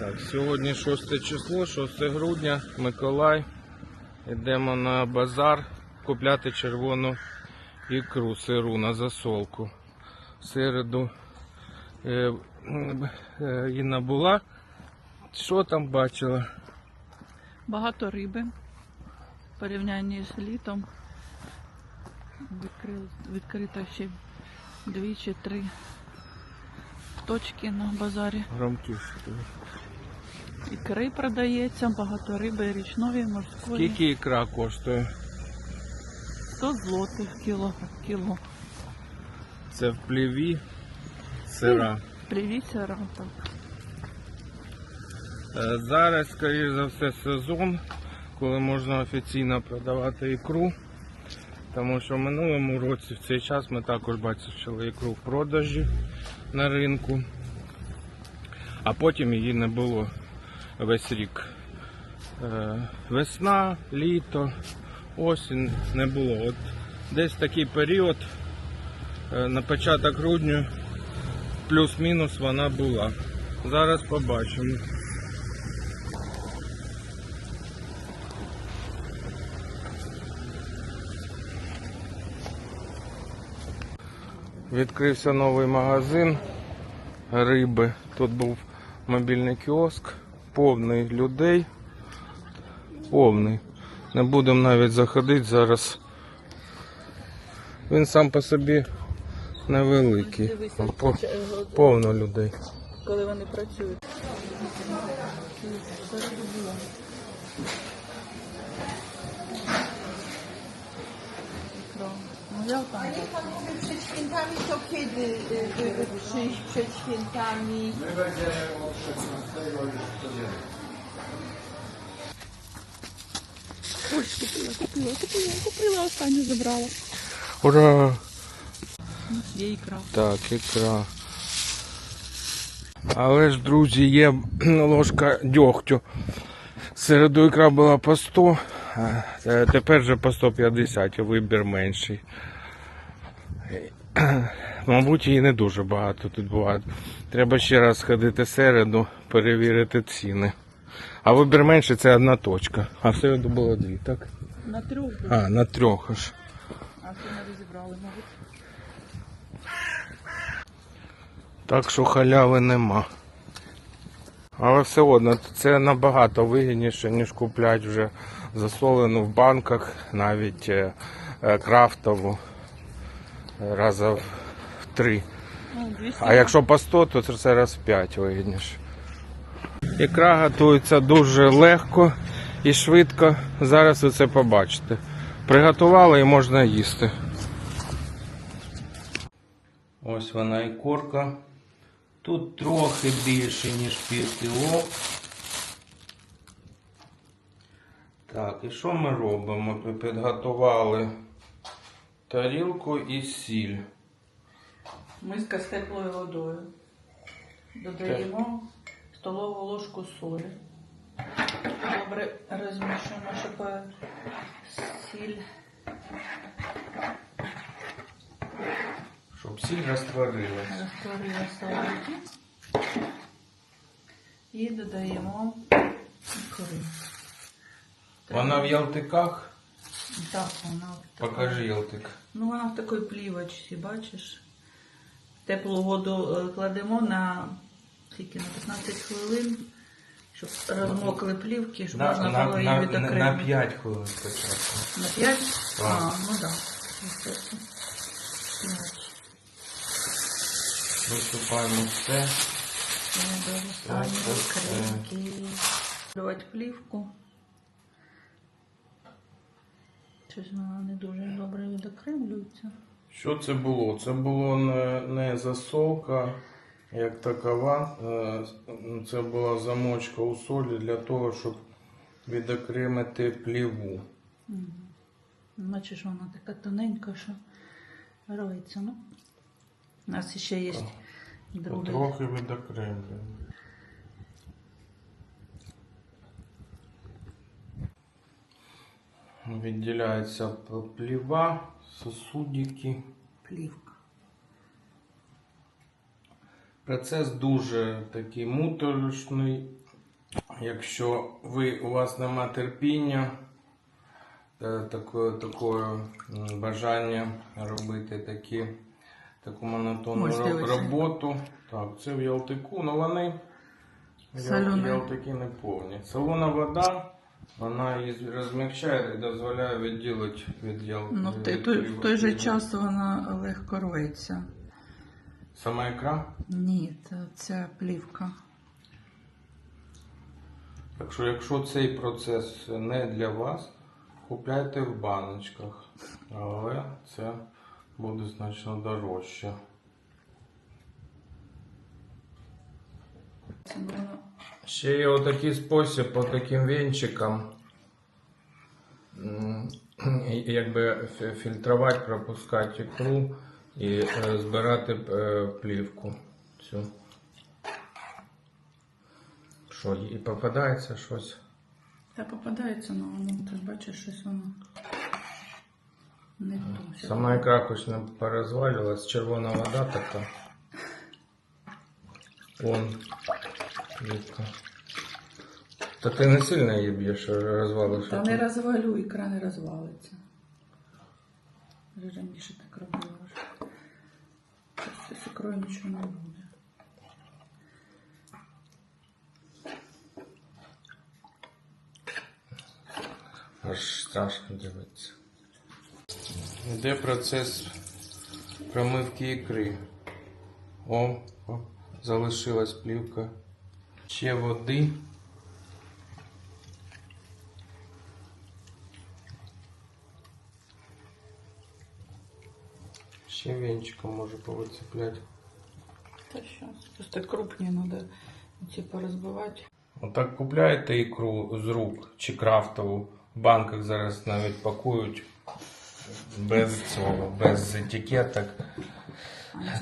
Так, сьогодні 6 число, 6 грудня, Миколай. Йдемо на базар купляти червону ікру сиру на засолку. В середу е, е, Інна була. Що там бачила? Багато риби в порівнянні з літом. Відкрили, відкрито ще дві чи три точки на базарі. Громкіше. Ікри продається, багато риби річної, морської. Скільки ікра коштує? 100 злотих кіло. кіло. Це в пліві сира. Привіться так. Е, Зараз, скоріш за все, сезон, коли можна офіційно продавати ікру. Тому що в минулому році в цей час ми також бачили ікру в продажі на ринку, а потім її не було весь рік. Е, Весна, літо, осінь не було. От десь такий період е, на початок грудня плюс-мінус вона була. Зараз побачимо. Відкрився новий магазин риби. Тут був мобільний кіоск, повний людей. Повний. Не будемо навіть заходити зараз. Він сам по собі невеликий. По- е, Повно людей. коли вони працюють. Ну я там. Przed świętami to kiedy y, y, przyjść przed świętami? Ой, купила, купила, купила, купила, останню забрала. Ура! Є ікра. Так, ікра. Але ж, друзі, є ложка дьогтю. Середу ікра була по 100, а е, тепер вже по 150, вибір менший. Мабуть, її не дуже багато тут буває. Треба ще раз сходити середу, перевірити ціни. А вибір менший це одна точка. А в середу було дві, так? На трьох, А, на трьох аж. а це не розібрали, мабуть. Так що халяви нема. Але все одно це набагато вигідніше, ніж купляти вже засолену в банках, навіть е, е, крафтову раза в три. Ну, 200 А якщо по 100, то це раз в 5 вигідніше. Ікра готується дуже легко і швидко. Зараз ви це побачите. Приготували і можна їсти. Ось вона ікорка. Тут трохи більше, ніж пів. Так, і що ми робимо? Ми підготували тарілку і сіль. Миска з теплою водою. Додаємо столову ложку солі. Добре розмішуємо, щоб сіль Щоб сіль розтворилась. розтворилася воді. І додаємо ікри. Вона в ялтиках. Так, вона Покажи ялтик. Ну, вона в такій плівочці, бачиш. Теплу воду е, кладемо на скільки, на 15 хвилин, щоб розмокли плівки, щоб На, можна на, було її на, на, відокремити. на 5 хвилин спочатку. На 5? Так. А, ну так. Да. Висипаємо все. Давати плівку. Щось вона не дуже добре відокремлюється. Що це було? Це було не, не засолка, як такова. Е, Це була замочка у солі для того, щоб відокремити пліву. Бачиш, вона така тоненька, що рветься. Ну. У нас ще є другий. Трохи відокремлюємо. Відділяється пліва, сосудики. плівка. Процес дуже такий муторошний, якщо ви, у вас нема терпіння, е, такої, такої бажання робити такі, таку монотонну дивися. роботу. Так, це в Ялтику, але вони Ялтики не повні. Солона вода, вона її розмягчає і дозволяє відділити від ял... Ну, в від той, в той же час вона легко рветься. Сама ікра? Ні, це ця плівка. Так що, якщо цей процес не для вас, купляйте в баночках. Але це буде значно дорожче. Це воно Ще є отакий спосіб по таким вінчикам. м, і- Якби фільтрувати, пропускати ікру і е, збирати е, плівку. Цю. Що, і попадається щось? Та попадається, але воно, ти бачиш, щось воно не то. Сама ікра хоч не порозвалювалась, червона вода така. Вон. Плівка. Та ти не сильно її б'єш, розвалиш. Та не розвалю, ікра не розвалиться. Вже раніше так робила вже. Зараз з ікрою нічого не буде. Аж страшно дивитися. Йде процес промивки ікри. О, о, залишилась плівка. Ще води. Ще венчиком може повицепляти. Та зараз. Просто крупні треба типу розбивати. Отак купляєте ікру з рук чи крафтову. В банках зараз навіть пакують без цього, без етикеток.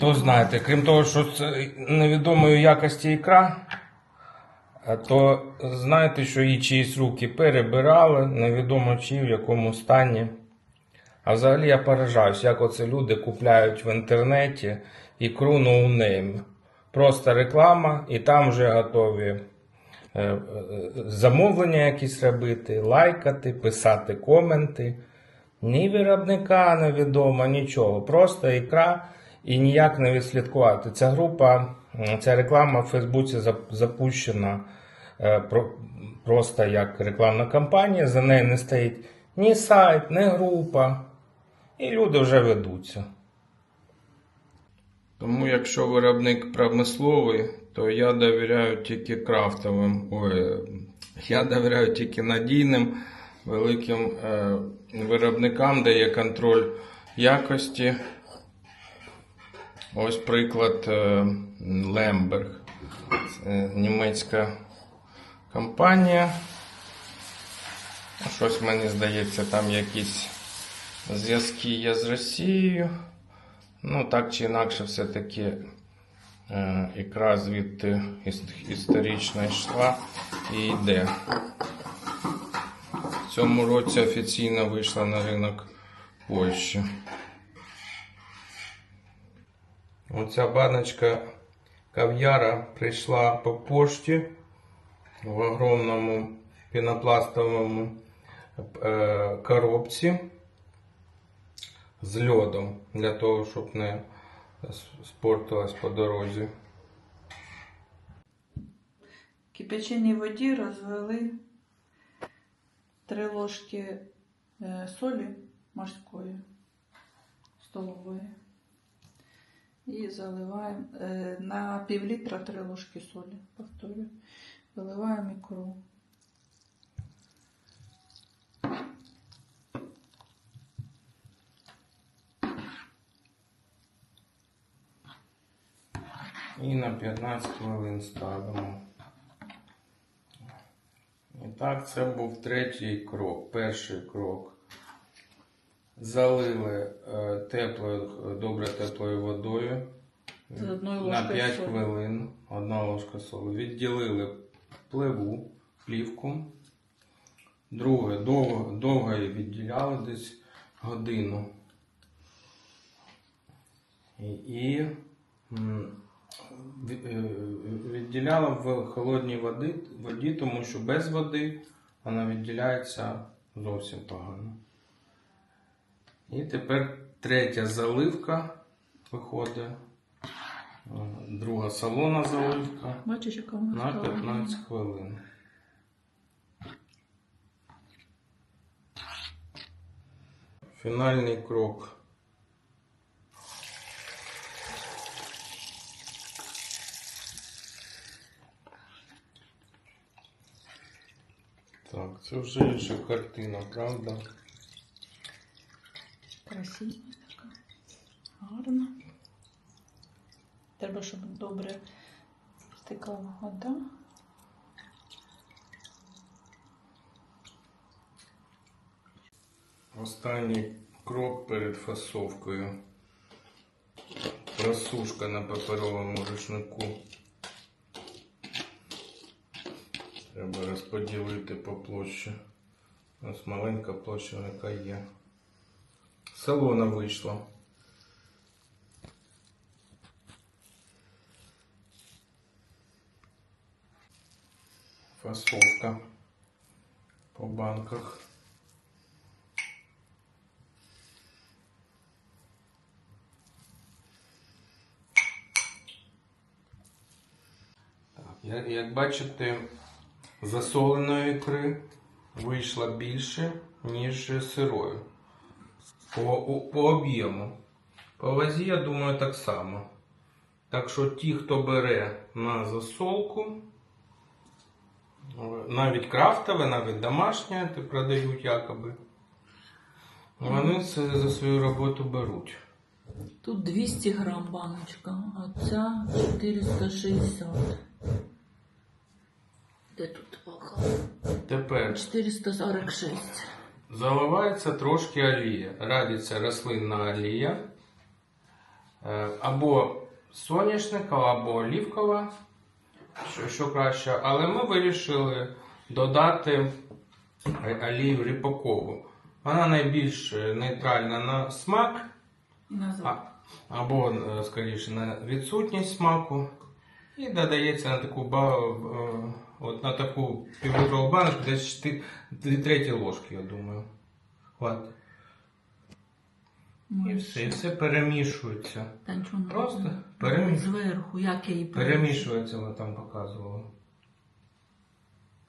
То знаєте, крім того, що це невідомої якості ікра, то знаєте, що її чиїсь руки перебирали, невідомо чи в якому стані. А взагалі я поражаюсь, як оце люди купляють в інтернеті ікру ноунейм. Просто реклама, і там вже готові е, е, замовлення якісь робити, лайкати, писати коменти. Ні виробника невідомо, нічого. Просто ікра і ніяк не відслідкувати. Ця група, ця реклама в Фейсбуці запущена е, просто як рекламна кампанія. За нею не стоїть ні сайт, ні група. І люди вже ведуться. Тому, якщо виробник промисловий, то я довіряю тільки крафтовим. Ой, я довіряю тільки надійним великим е, виробникам, де є контроль якості. Ось приклад е, Лемберг. Це німецька компанія. Щось мені здається, там якісь зв'язки є з Росією. Ну, так чи інакше, все-таки е, ікра звідти іс- історично йшла і йде. В цьому році офіційно вийшла на ринок Польщі. Оця баночка кав'яра прийшла по пошті в огромному пінопластовому е, коробці з льодом для того, щоб не спортилась по дорозі. В кипяченій воді розвели 3 ложки е, солі морської столової. І заливаємо е, на пів літра 3 ложки солі, повторюю. Виливаємо ікру. І на 15 хвилин ставимо. І так, це був третій крок, перший крок. Залили е, теплою, добре теплою водою на 5 солі. хвилин, одна ложка солі. Відділили пливу, плівку. Друге, довго, довго її відділяли десь годину. І, е, Відділяла в холодній воді, воді, тому що без води вона відділяється зовсім погано. І тепер третя заливка виходить. Друга салона заливка Бачиш, яка на стала? 15 хвилин. Фінальний крок. Так, це вже інша картина, правда? Красива така. Гарна. Треба, щоб добре стикала вода. Останній крок перед фасовкою. Просушка на паперовому рушнику. Треба розподілити по площі. Ось маленька площа, яка є. Салона вийшла. Фасовка по банках. Як бачите, засоленої ікри вийшло більше, ніж сирою. По, по об'єму. По вазі, я думаю, так само. Так що ті, хто бере на засолку, навіть крафтове, навіть домашнє, ти продають якоби, вони це за свою роботу беруть. Тут 200 грам баночка, а ця 460. Де тут вага? Тепер 446. Заливається трошки олія. Радиться рослинна олія. Е, Або соняшникова, або олівкова, що, що краще. Але ми вирішили додати е, олію ріпакову. Вона найбільш е, нейтральна на смак, або, скоріше, на відсутність смаку. І додається на таку е, от на таку півлітрову баночку десь 2 треті ложки, я думаю. Хватить. І все, і все перемішується. Та нічого не Просто переміш- Зверху, як я її перемішаю. Перемішується, вона там показувала.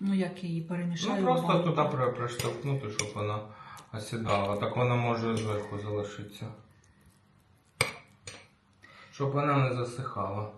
Ну, як я її перемішаю. Ну просто туди про- проштовхнути, щоб вона осідала. Так вона може зверху залишитися. Щоб вона не засихала.